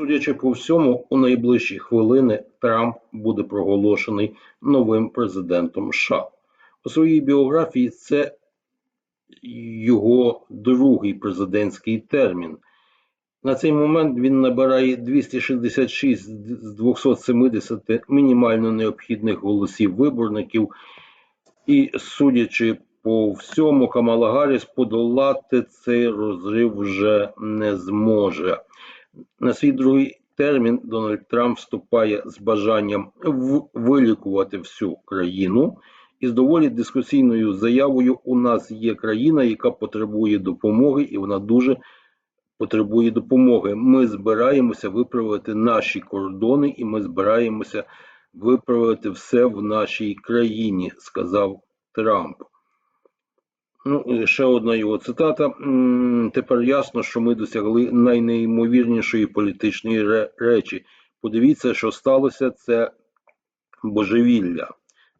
Судячи по всьому, у найближчі хвилини Трамп буде проголошений новим президентом США. У своїй біографії це його другий президентський термін. На цей момент він набирає 266 з 270 мінімально необхідних голосів виборників, і, судячи по всьому, Камала Гарріс подолати цей розрив вже не зможе. На свій другий термін Дональд Трамп вступає з бажанням вилікувати всю країну і з доволі дискусійною заявою: у нас є країна, яка потребує допомоги, і вона дуже потребує допомоги. Ми збираємося виправити наші кордони, і ми збираємося виправити все в нашій країні, сказав Трамп. Ну, і ще одна його цитата. Тепер ясно, що ми досягли найнеймовірнішої політичної речі. Подивіться, що сталося, це божевілля.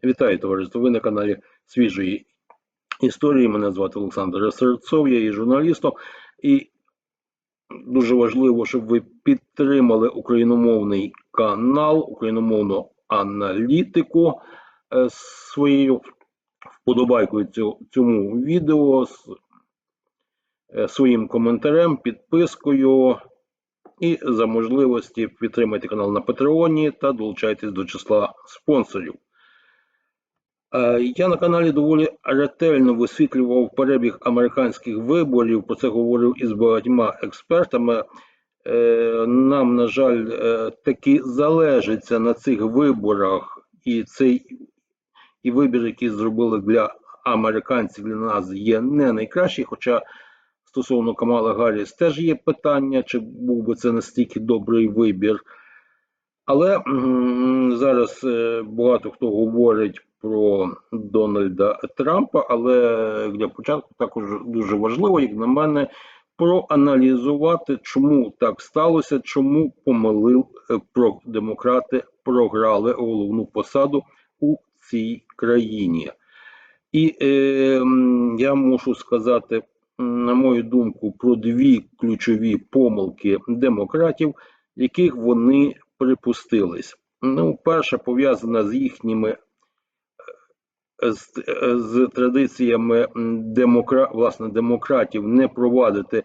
Вітаю, товариство. Ви на каналі свіжої історії. Мене звати Олександр Серцов, я є журналістом. І дуже важливо, щоб ви підтримали україномовний канал, україномовну аналітику е, своєю вподобайкою цьому відео, з е, своїм коментарем, підпискою і за можливості підтримайте канал на Патреоні та долучайтесь до числа спонсорів. Е, Я на каналі доволі ретельно висвітлював перебіг американських виборів. Про це говорив із багатьма експертами. Е, Нам, на жаль, таки залежиться на цих виборах, і цей і вибір, який зробили для американців, для нас є не найкращий. Хоча стосовно Камала Гарріс теж є питання, чи був би це настільки добрий вибір. Але зараз е, багато хто говорить про Дональда Трампа, але для початку також дуже важливо, як на мене, проаналізувати, чому так сталося, чому помилив е, про демократи програли головну посаду у цій країні. І е, я мушу сказати, на мою думку, про дві ключові помилки демократів, яких вони припустились. Ну, перша пов'язана з їхніми е, з, е, з традиціями демокра... власне, демократів не провадити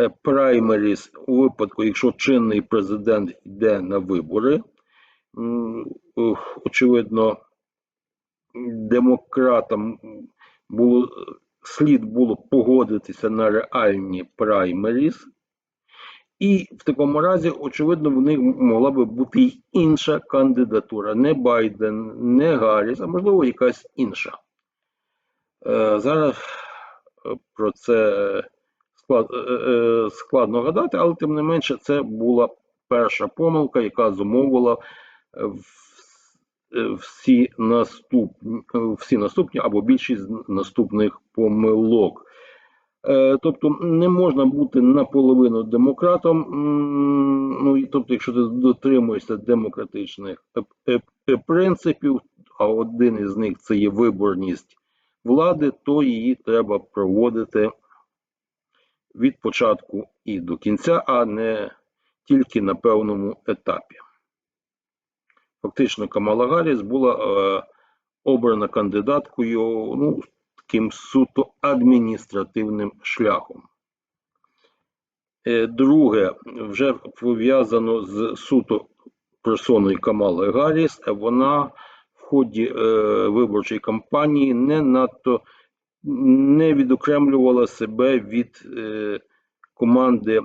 е, праймеріс у випадку, якщо чинний президент йде на вибори. Очевидно, демократам було слід було погодитися на реальні праймеріс, і в такому разі, очевидно, в них могла би бути й інша кандидатура, не Байден, не Гарріс, а можливо якась інша. Е, Зараз е, про це е, складно гадати, але тим не менше, це була перша помилка, яка зумовила в- всі наступні, всі наступні або більшість наступних помилок. Е, Тобто не можна бути наполовину демократом, ну тобто, якщо ти дотримуєшся демократичних е, е, е, принципів, а один із них це є виборність влади, то її треба проводити від початку і до кінця, а не тільки на певному етапі. Фактично, Камала Гарріс була е, обрана кандидаткою ну, таким суто адміністративним шляхом. Е, Друге, вже пов'язано з суто персоною Камали Гарріс, вона в ході е, виборчої кампанії не надто не відокремлювала себе від команди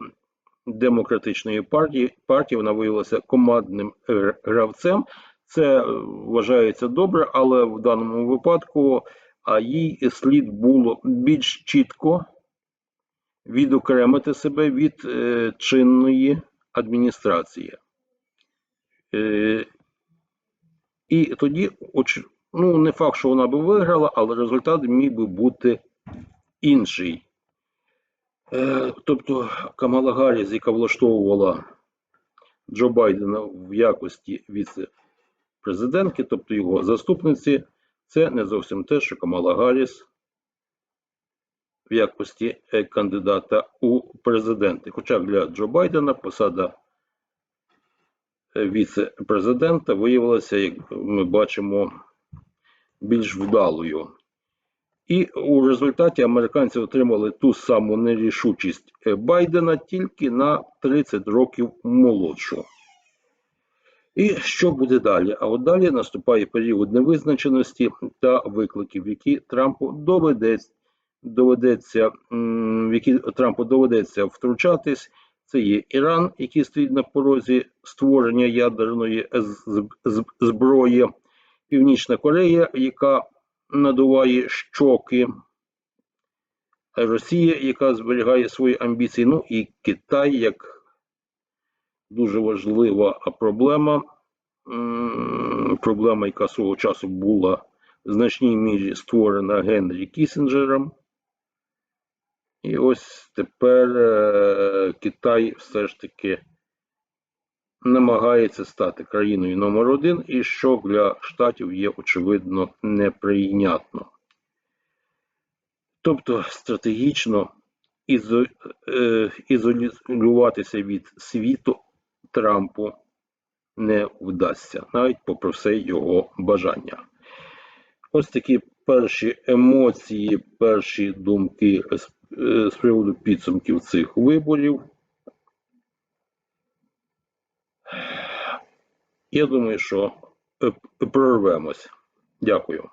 демократичної партії. партії. Вона виявилася командним гравцем. Це е, вважається добре, але в даному випадку їй слід було більш чітко відокремити себе від е, чинної адміністрації. Е, і тоді, оч- ну, не факт, що вона би виграла, але результат міг би бути інший. Е, тобто Камала Гарріс, яка влаштовувала Джо Байдена в якості віце-президентки, тобто його заступниці, це не зовсім те, що Камала Гарріс в якості е, кандидата у президенти. Хоча для Джо Байдена посада е, віце-президента виявилася, як ми бачимо, більш вдалою. І у результаті американці отримали ту саму нерішучість Байдена тільки на 30 років молодшу. І що буде далі? А от далі наступає період невизначеності та викликів, які Трампу доведеться, доведеться, в які Трампу доведеться втручатись. Це є Іран, який стоїть на порозі створення ядерної зброї, Північна Корея, яка надуває щоки, Росія, яка зберігає свої амбіції, ну і Китай як дуже важлива проблема, проблема, яка свого часу була в значній мірі створена Генрі Кісінджером. І ось тепер е, Китай все ж таки намагається стати країною номер один, і що для Штатів є очевидно неприйнятно. Тобто стратегічно ізо, е, ізолюватися від світу Трампу не вдасться, навіть попри все його бажання. Ось такі перші емоції, перші думки з, е, з приводу підсумків цих виборів. Я думаю, що е, прорвемось. Дякую.